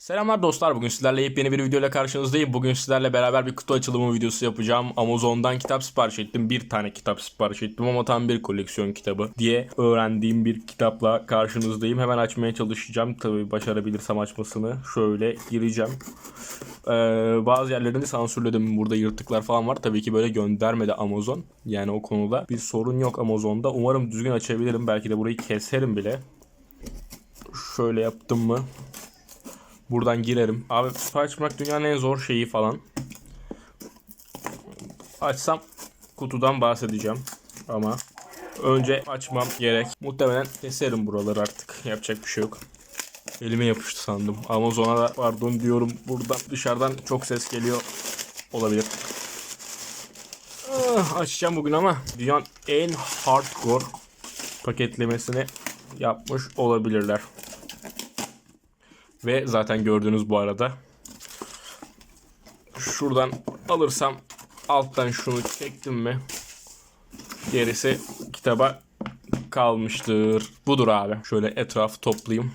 Selamlar dostlar. Bugün sizlerle yepyeni bir videoyla karşınızdayım. Bugün sizlerle beraber bir kutu açılımı videosu yapacağım. Amazon'dan kitap sipariş ettim. Bir tane kitap sipariş ettim ama tam bir koleksiyon kitabı diye öğrendiğim bir kitapla karşınızdayım. Hemen açmaya çalışacağım. Tabii başarabilirsem açmasını. Şöyle gireceğim. Ee, bazı yerlerini sansürledim. Burada yırtıklar falan var. Tabii ki böyle göndermedi Amazon. Yani o konuda bir sorun yok Amazon'da. Umarım düzgün açabilirim. Belki de burayı keserim bile. Şöyle yaptım mı? Buradan girerim. Abi kutu açmak dünyanın en zor şeyi falan. Açsam kutudan bahsedeceğim. Ama önce açmam gerek. Muhtemelen keserim buraları artık. Yapacak bir şey yok. Elime yapıştı sandım. Amazon'a da pardon diyorum. Buradan dışarıdan çok ses geliyor. Olabilir. Ah, açacağım bugün ama dünyanın en hardcore paketlemesini yapmış olabilirler. Ve zaten gördüğünüz bu arada. Şuradan alırsam alttan şunu çektim mi gerisi kitaba kalmıştır. Budur abi. Şöyle etraf toplayayım.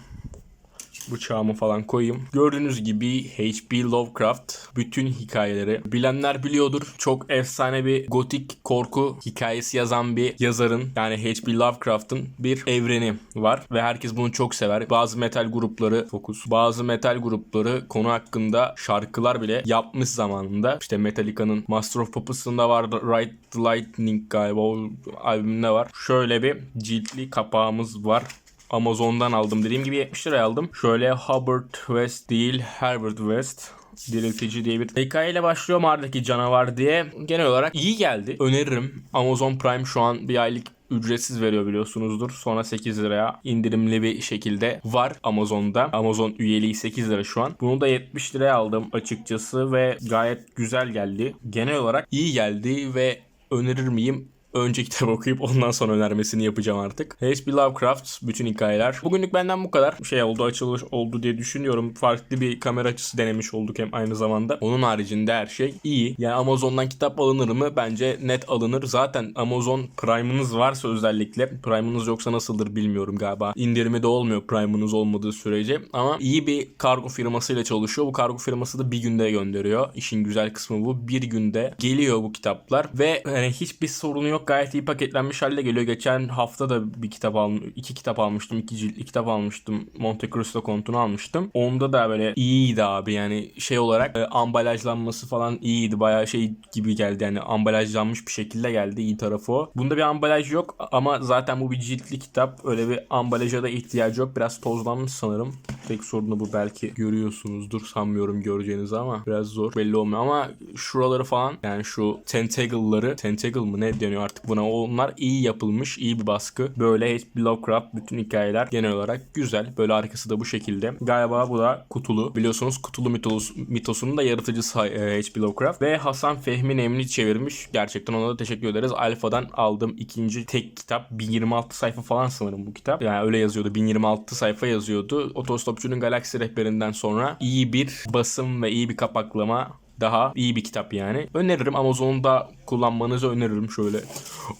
Bıçağımı falan koyayım. Gördüğünüz gibi H.P. Lovecraft bütün hikayeleri bilenler biliyordur. Çok efsane bir gotik korku hikayesi yazan bir yazarın yani H.P. Lovecraft'ın bir evreni var ve herkes bunu çok sever. Bazı metal grupları fokus. Bazı metal grupları konu hakkında şarkılar bile yapmış zamanında. İşte Metallica'nın Master of Puppets'ında vardı. Ride the Lightning galiba o albümünde var. Şöyle bir ciltli kapağımız var. Amazon'dan aldım. Dediğim gibi 70 liraya aldım. Şöyle Hubbard West değil Herbert West diriltici diye bir hikayeyle başlıyor mağaradaki canavar diye. Genel olarak iyi geldi. Öneririm. Amazon Prime şu an bir aylık ücretsiz veriyor biliyorsunuzdur. Sonra 8 liraya indirimli bir şekilde var Amazon'da. Amazon üyeliği 8 lira şu an. Bunu da 70 liraya aldım açıkçası ve gayet güzel geldi. Genel olarak iyi geldi ve önerir miyim? Önce kitap okuyup ondan sonra önermesini yapacağım artık. H.P. Lovecraft bütün hikayeler. Bugünlük benden bu kadar. Şey oldu açılış oldu diye düşünüyorum. Farklı bir kamera açısı denemiş olduk hem aynı zamanda. Onun haricinde her şey iyi. Yani Amazon'dan kitap alınır mı? Bence net alınır. Zaten Amazon Prime'ınız varsa özellikle. Prime'ınız yoksa nasıldır bilmiyorum galiba. İndirimi de olmuyor Prime'ınız olmadığı sürece. Ama iyi bir kargo firmasıyla çalışıyor. Bu kargo firması da bir günde gönderiyor. İşin güzel kısmı bu. Bir günde geliyor bu kitaplar ve hani hiçbir sorunu yok gayet iyi paketlenmiş halde geliyor. Geçen hafta da bir kitap aldım. iki kitap almıştım. iki ciltli kitap almıştım. Monte Cristo kontunu almıştım. Onda da böyle iyiydi abi yani şey olarak e, ambalajlanması falan iyiydi. Bayağı şey gibi geldi yani ambalajlanmış bir şekilde geldi. iyi tarafı o. Bunda bir ambalaj yok ama zaten bu bir ciltli kitap. Öyle bir ambalaja da ihtiyacı yok. Biraz tozlanmış sanırım. Tek sorunu bu belki görüyorsunuzdur. Sanmıyorum göreceğinizi ama biraz zor. Belli olmuyor ama şuraları falan yani şu tentacle'ları tentacle mı ne deniyor artık buna onlar iyi yapılmış iyi bir baskı. Böyle H.P. Lovecraft bütün hikayeler genel olarak güzel. Böyle arkası da bu şekilde. Galiba bu da kutulu. Biliyorsunuz kutulu mitos, mitosunun da yaratıcısı e, H.P. Lovecraft. Ve Hasan Fehmi Nemli çevirmiş. Gerçekten ona da teşekkür ederiz. Alfa'dan aldığım ikinci tek kitap. 1026 sayfa falan sanırım bu kitap. Yani öyle yazıyordu. 1026 sayfa yazıyordu. Otostopçunun Galaksi rehberinden sonra iyi bir basım ve iyi bir kapaklama daha iyi bir kitap yani. Öneririm Amazon'da kullanmanızı öneririm şöyle.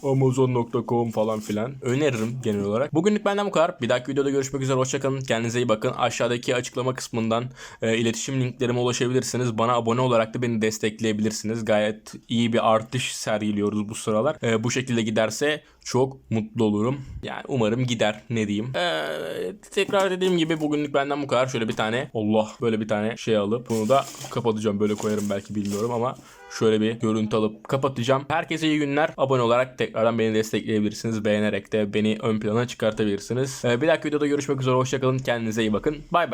Amazon.com falan filan. Öneririm genel olarak. Bugünlük benden bu kadar. Bir dahaki videoda görüşmek üzere. Hoşçakalın. Kendinize iyi bakın. Aşağıdaki açıklama kısmından e, iletişim linklerime ulaşabilirsiniz. Bana abone olarak da beni destekleyebilirsiniz. Gayet iyi bir artış sergiliyoruz bu sıralar. E, bu şekilde giderse çok mutlu olurum. Yani umarım gider ne diyeyim. Ee, tekrar dediğim gibi bugünlük benden bu kadar. Şöyle bir tane Allah böyle bir tane şey alıp bunu da kapatacağım. Böyle koyarım belki bilmiyorum ama şöyle bir görüntü alıp kapatacağım. Herkese iyi günler. Abone olarak tekrardan beni destekleyebilirsiniz. Beğenerek de beni ön plana çıkartabilirsiniz. Ee, bir dahaki videoda görüşmek üzere. Hoşçakalın. Kendinize iyi bakın. Bay bay.